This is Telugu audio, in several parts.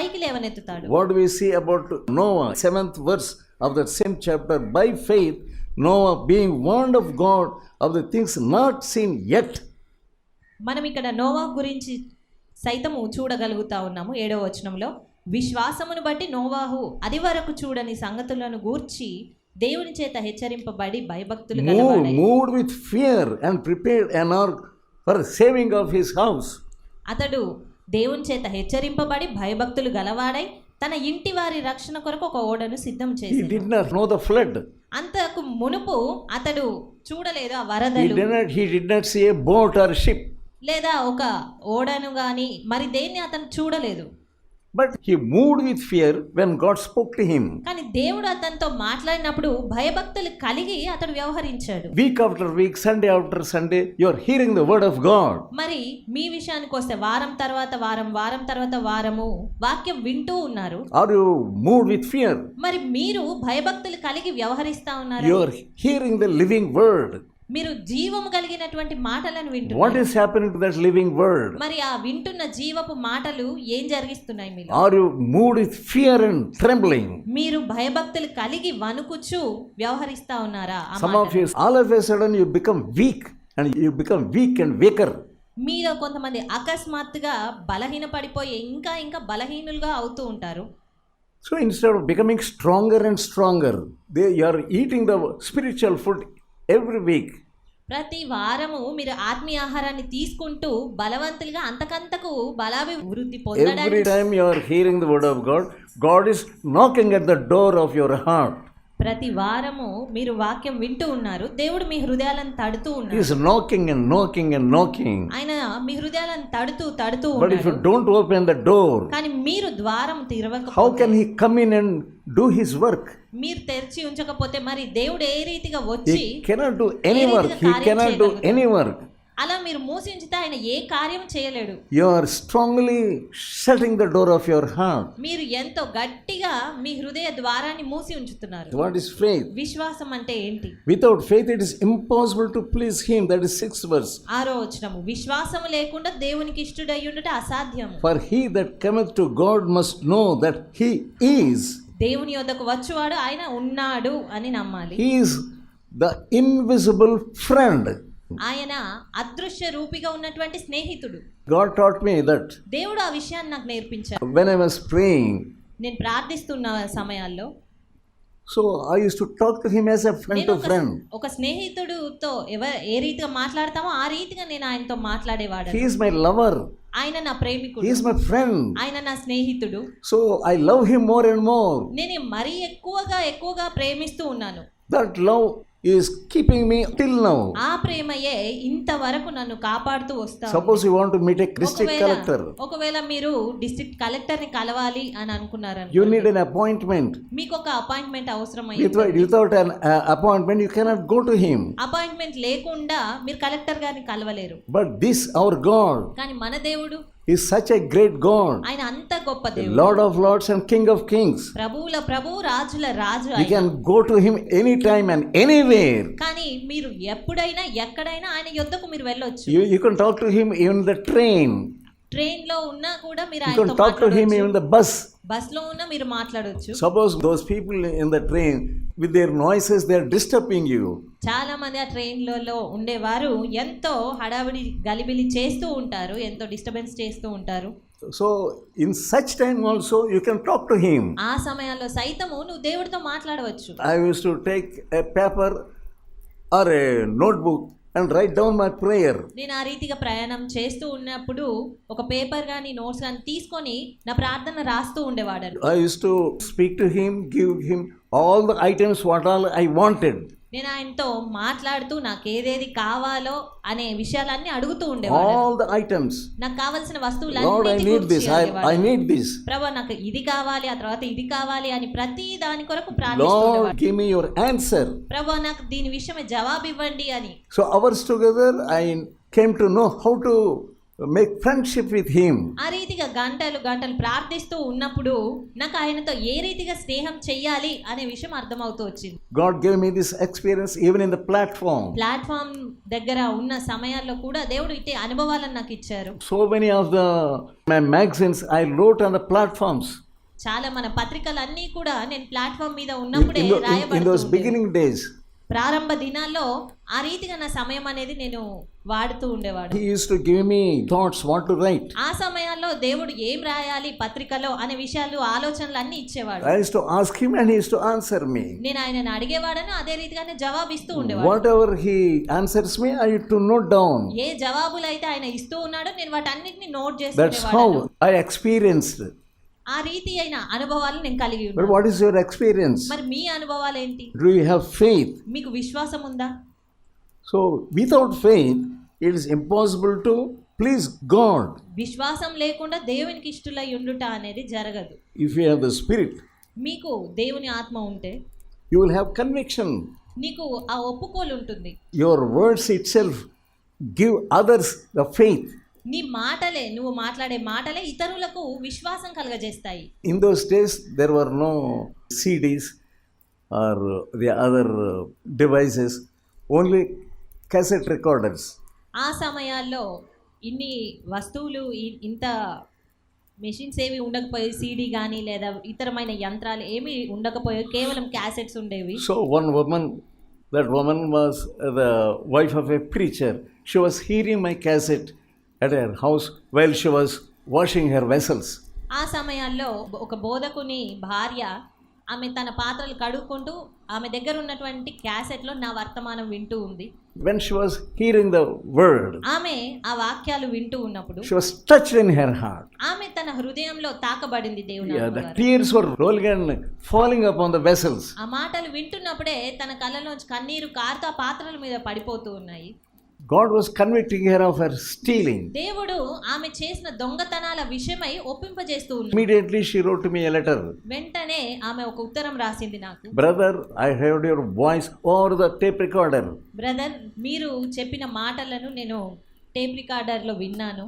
పైకి లేవనెత్తుతాడు. What we see about Noah seventh verse of that same chapter by faith Noah being warned of God of the things not seen yet మనం ఇక్కడ నోవా గురించి సైతము చూడగలుగుతా ఉన్నాము ఏడవ వచనంలో. విశ్వాసమును బట్టి నోవాహు అది వరకు చూడని సంగతులను గూర్చి దేవుని చేత హెచ్చరింపబడి భయభక్తులు moved with fear and prepare an ark for saving of his house అతడు దేవుని చేత హెచ్చరింపబడి భయభక్తులు గలవాడై తన ఇంటి వారి రక్షణ కొరకు ఒక ఓడను సిద్ధం చేసి know the flood. అంతకు మునుపు అతడు చూడలేదు ఆ వరదలు or ship. లేదా ఒక ఓడను గాని మరి దేన్ని అతను చూడలేదు but he moved with fear when God spoke to him కానీ దేవుడు అతనితో మాట్లాడినప్పుడు భయభక్తులు కలిగి అతడు వ్యవహరించాడు. Week after week Sunday after Sunday you are hearing the word of God మరి మీ విషయానికి వస్తే వారం తర్వాత వారం వారం తర్వాత వారము వాక్యం వింటూ ఉన్నారు. Are you moved with fear మరి మీరు భయభక్తులు కలిగి వ్యవహరిస్తా ఉన్నారు? You are hearing the living word మీరు జీవము కలిగినటువంటి మాటలను వింటు what is happening to that living word మరి ఆ వింటున్న జీవపు మాటలు ఏం జరుగుతున్నాయి మీరు are you moved is fear and trembling మీరు భయభక్తులు కలిగి వణుకుచు వ్యవహరిస్తా ఉన్నారా some of you all of a sudden you become weak and you become weak and weaker మీరు కొంతమంది అకస్మాత్తుగా బలహీనపడిపోయి ఇంకా ఇంకా బలహీనులుగా అవుతూ ఉంటారు. So instead of becoming stronger and stronger they you eating the spiritual food every week ప్రతి వారము మీరు ఆత్మీయ ఆహారాన్ని తీసుకుంటూ బలవంతులుగా అంతకంతకు బలాభివృద్ధి every time your hearing the of God God is knocking at the door of your heart ప్రతి వారము మీరు వాక్యం వింటూ ఉన్నారు. దేవుడు మీ హృదయాలను తడుతూ ఉన్నారు. Is knocking and knocking and ఆయన మీ హృదయాలను తడుతూ తడుతూ but if you don't open the door కానీ మీరు ద్వారం తెరవక how can he come in and do his work మీరు తెరిచి ఉంచకపోతే మరి దేవుడు ఏ రీతిగా వచ్చి cannot do any work he cannot do any work అలా మీరు మోసించితే ఆయన ఏ కార్యం చేయలేడు. You are strongly shutting the door of your heart మీరు ఎంతో గట్టిగా మీ హృదయ ద్వారాన్ని మూసి ఉంచుతున్నారు. వాట్ ఇస్ ఫెయిత్ విశ్వాసం అంటే ఏంటి? Without faith it is impossible to please him that is six verse ఆరో వచనము. విశ్వాసం లేకుండా దేవునికి ఇష్టుడై ఉండట అసాధ్యం for he that cometh to God must know that he is దేవుని యొద్దకు వచ్చువాడు ఆయన ఉన్నాడు అని నమ్మాలి. He is the invisible friend ఆయన అదృశ్య రూపిగా ఉన్నటువంటి స్నేహితుడు God taught me that దేవుడు ఆ విషయాన్ని నాకు నేర్పించాడు when I was praying. నేను ప్రార్థిస్తున్న సమయాల్లో So I used to talk to Him as a friend నేను to ఒక స్నేహితుడుతో ఏ రీతిగా మాట్లాడతామో ఆ రీతిగా నేను ఆయనతో మాట్లాడేవాడు He is my lover. ఆయన నా ప్రేమికుడు is my friend. ఆయన నా స్నేహితుడు So I love Him more and more. నేను మరీ ఎక్కువగా ఎక్కువగా ప్రేమిస్తూ ఉన్నాను That love is keeping me till now. ఆ ప్రేమయే ఇంతవరకు నన్ను కాపాడుతూ వస్తా Suppose you want to meet a district ఒకవేళ collector, ఒకవేళ మీరు డిస్ట్రిక్ట్ కలెక్టర్ని కలవాలి అని అనుకున్నారు you need an appointment. మీకు ఒక అపాయింట్మెంట్ అవసరం Without, without an uh, appointment, you cannot go to Him. Appointment లేకుండా మీరు కలెక్టర్ గారిని కలవలేరు But this, our God, కానీ మన దేవుడు is such a great God, ఆయన అంత గొప్ప the దేవుడు Lord of Lords and King of Kings. ప్రభువుల ప్రభు రాజుల రాజు You ఆయన can go to Him anytime and anywhere. కానీ మీరు ఎప్పుడైనా ఎక్కడైనా ఆయన యొద్దకు మీరు వెళ్ళొచ్చు You, you can talk to Him even in the train. ట్రైన్లో ఉన్నా కూడా మీరు ఆయనతో మాట్లాడొచ్చు talk to him in the bus బస్లో ఉన్నా మీరు మాట్లాడొచ్చు. Suppose those people in the train with their noises they are disturbing you చాలా మంది ఆ ట్రైన్లలో ఉండేవారు ఎంతో హడావిడి గలిబిలి చేస్తూ ఉంటారు ఎంతో డిస్టర్బెన్స్ చేస్తూ ఉంటారు. So in such time also you can talk to him ఆ సమయంలో సైతము నువ్వు దేవుడితో మాట్లాడవచ్చు. I use to take a paper or a notebook and write down my prayer. నేను ఆ రీతిగా ప్రయాణం చేస్తూ ఉన్నప్పుడు ఒక పేపర్ కానీ నోట్స్ కానీ తీసుకొని నా ప్రార్థన రాస్తూ ఉండేవాడను I used to speak to Him, give Him all the items what all I wanted. నేను ఆయనతో మాట్లాడుతూ నాకు ఏదేది కావాలో అనే విషయాలన్నీ అడుగుతూ ఉండేవాడు items. నాకు కావాల్సిన వస్తువులన్నీ. ప్రభా నాకు ఇది కావాలి ఆ తర్వాత ఇది కావాలి అని ప్రతి దాని కొరకు ప్రార్థిస్తూ Lord, ఉండేవాడు give me your answer. ప్రభా నాకు దీని విషయమే జవాబు ఇవ్వండి అని So, hours together, I came to know how to make friendship with Him. ఆ రీతిగా గంటలు గంటలు ప్రార్థిస్తూ ఉన్నప్పుడు నాకు ఆయనతో ఏ రీతిగా స్నేహం చెయ్యాలి అనే విషయం అర్థమవుతూ వచ్చింది God gave me this experience even in the platform. Platform దగ్గర ఉన్న సమయాల్లో కూడా దేవుడు ఇట్టే అనుభవాలను నాకు ఇచ్చారు So many of the my magazines I wrote on the platforms. చాలా మన పత్రికలన్నీ కూడా నేను ప్లాట్ఫామ్ మీద ఉన్నప్పుడే ఉండేవి. beginning days, ప్రారంభ దినాల్లో ఆ రీతిగా నా సమయం అనేది నేను వాడుతూ ఉండేవాడు. He use to give me thoughts what to write ఆ సమయాల్లో దేవుడు ఏం రాయాలి పత్రికలో అనే విషయాలు ఆలోచనలు అన్ని ఇచ్చేవాడు. I use to ask him and he use to answer me నేను ఆయన అడిగేవాడను అదే రీతిగానే జవాబు ఇస్తూ ఉండేవాడు. Whatever he answers me I to note down ఏ జవాబులు అయితే ఆయన ఇస్తూ ఉన్నాడో నేను వాటన్నిటిని నోట్ చేసుకునేవాడు దట్స్ హౌ ఐ ఎక్స్‌పీరియన్స్డ్ ఆ రీతి అయిన అనుభవాలు నేను కలిగి ఉన్నాను. వాట్ ఇస్ యువర్ ఎక్స్‌పీరియన్స్ మరి మీ అనుభవాలు ఏంటి డు యు హావ్ ఫెయిత్ మీకు విశ్వాసం ఉందా so without faith it is impossible to please God విశ్వాసం లేకుండా దేవునికి ఇష్టలై ఉండుట అనేది జరగదు. If you have the spirit మీకు దేవుని ఆత్మ ఉంటే యు విల్ హావ్ కన్విక్షన్ నీకు ఆ ఒప్పుకోలు ఉంటుంది. Your words itself give others the faith నీ మాటలే నువ్వు మాట్లాడే మాటలే ఇతరులకు విశ్వాసం కలగజేస్తాయి. In those days there were no CDs or the other devices only cassette recorders ఆ సమయాల్లో ఇన్ని వస్తువులు ఇంత మెషిన్స్ ఏవి ఉండకపోయే సిడి కానీ లేదా ఇతరమైన యంత్రాలు ఏమి ఉండకపోయాయి కేవలం క్యాసెట్స్ ఉండేవి. So one women that women was the wife of a preacher she was hearing my cassette at her house well she was washing her vessels ఆ సమయాల్లో ఒక బోధకుని భార్య ఆమె తన పాత్రలు కడుక్కుంటూ ఆమె దగ్గర ఉన్నటువంటి క్యాసెట్లో నా వర్తమానం వింటూ ఉంది When she was hearing the word, ఆమె ఆ వాక్యాలు వింటూ ఉన్నప్పుడు she was touched in her heart. ఆమె తన హృదయంలో తాకబడింది దేవుని the ద్వారా. tears were rolling and falling upon the vessels. ఆ మాటలు వింటున్నప్పుడే తన కళ్ళలోంచి కన్నీరు కారుతూ ఆ పాత్రల మీద పడిపోతూ ఉన్నాయి God was convicting her of her stealing దేవుడు ఆమె చేసిన దొంగతనాల విషయమై ఒప్పింపజేస్తూ ఉన్నాడు. Immediately she wrote me letter వెంటనే ఆమె ఒక ఉత్తరం రాసింది నాకు. Brother I heard your voice over the tape recorder brother మీరు చెప్పిన మాటలను నేను టేప్ రికార్డర్లో విన్నాను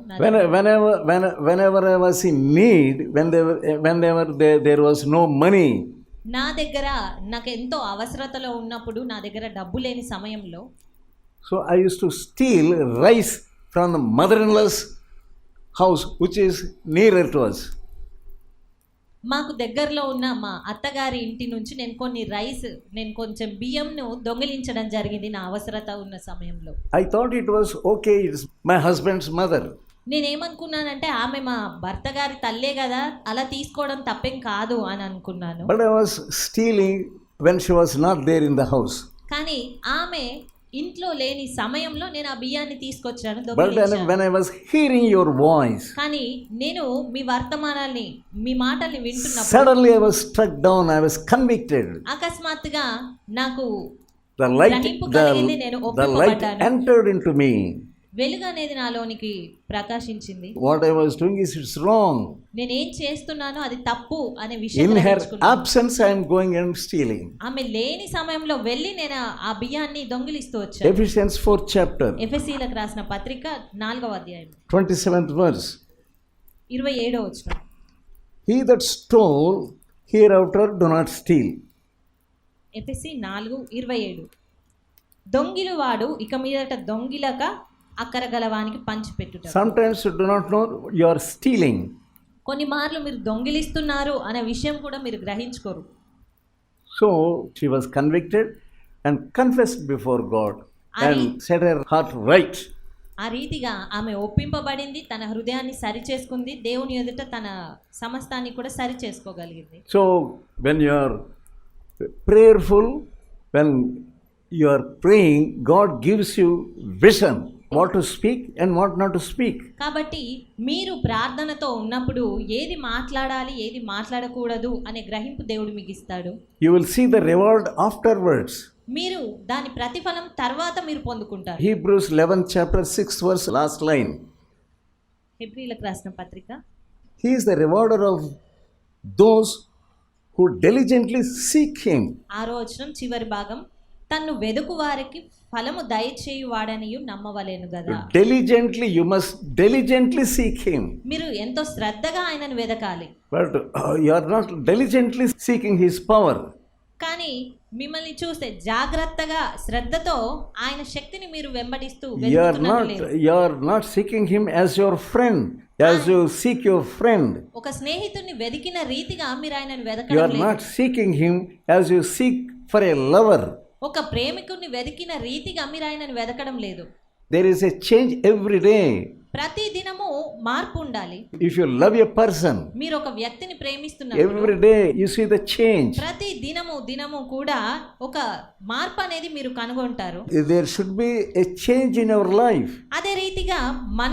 whenever whenever I was in need when there whenever there was no money నా దగ్గర నాకు ఎంతో అవసరతలో ఉన్నప్పుడు నా దగ్గర డబ్బు లేని సమయంలో so I use to steal rice from the mother in law's house which is near it was మాకు దగ్గరలో ఉన్న మా అత్తగారి ఇంటి నుంచి నేను కొన్ని రైస్ నేను కొంచెం బియ్యంను దొంగిలించడం జరిగింది నా అవసరత ఉన్న సమయంలో. I thought it was okay it's my husband's mother నేను నేనేమనుకున్నానంటే ఆమె మా భర్త గారి తల్లే కదా అలా తీసుకోవడం తప్పేం కాదు అని అనుకున్నాను. But I was stealing when she was not there in the house కానీ ఆమె ఇంట్లో లేని సమయంలో నేను ఆ బియ్యాన్ని తీసుకొచ్చాను వెన్ ఐ యువర్ వాయిస్ కానీ నేను మీ వర్తమానాన్ని మీ మాటల్ని వింటున్నా suddenly I down I was అకస్మాత్తుగా నాకు the light the light entered into me వెలుగు అనేది నాలోనికి ప్రకాశించింది What I was doing is it's wrong. నేనేం చేస్తున్నానో అది తప్పు అనే విషయం her గ్రహించుకున్నాను. absence, I am going and stealing. ఆమె లేని సమయంలో వెళ్ళి నేను ఆ బియ్యాన్ని దొంగిలిస్తూ వచ్చాను Ephesians 4th chapter, ఎఫ్ఎస్సీలకు రాసిన పత్రిక నాలుగవ అధ్యాయం 27th verse. ఇరవై ఏడో వచ్చిన He that stole, hereafter do not steal. Ephesians నాలుగు ఇరవై ఏడు దొంగిలు వాడు ఇక మీదట దొంగిలక అక్కర గలవానికి పంచి పెట్టుట. Sometimes do not know you are stealing కొన్ని మార్లు మీరు దొంగిలిస్తున్నారు అనే విషయం కూడా మీరు గ్రహించుకోరు. So she was convicted and confess before God and set her heart right ఆ రీతిగా ఆమె ఒప్పింపబడింది తన హృదయాన్ని సరి చేసుకుంది దేవుని ఎదుట తన సమస్తాన్ని కూడా సరి చేసుకోగలిగింది so when you're prayerful when you are praying God gives you vision what to speak and what not to speak. కాబట్టి మీరు ప్రార్థనతో ఉన్నప్పుడు ఏది మాట్లాడాలి ఏది మాట్లాడకూడదు అనే గ్రహింపు దేవుడు మీకు ఇస్తాడు You will see the reward afterwards. మీరు దాని ప్రతిఫలం తర్వాత మీరు పొందుకుంటారు Hebrews 11 chapter 6 verse last line. హెబ్రిలకు రాసిన పత్రిక He is the rewarder of those who diligently seek him. ఆరో వచనం చివరి భాగం తను వెదుకు వారికి ఫలము దయచేయు వాడనియు నమ్మవలేను కదా diligently you must diligently seek him మీరు ఎంతో శ్రద్ధగా ఆయనను వెదకాలి. But you are not diligently seeking his power కానీ మిమ్మల్ని చూస్తే జాగ్రత్తగా శ్రద్ధతో ఆయన శక్తిని మీరు వెంబడిస్తూ you are not you are not seeking him as your friend as you seek your friend ఒక స్నేహితుని వెదికిన రీతిగా మీరు ఆయనను వెదకలేదు you are not seeking him as you seek for a lover ఒక ప్రేమికుడిని వెదికిన రీతిగా మీరు ఆయనను వెదకడం లేదు There is a change every day. ప్రతి దినము మార్పు ఉండాలి If you love a person, మీరు ఒక వ్యక్తిని ప్రేమిస్తున్నప్పుడు every day you see the change. ప్రతి దినము దినము కూడా ఒక మార్పు అనేది మీరు కనుగొంటారు There should be a change in our life. అదే రీతిగా మన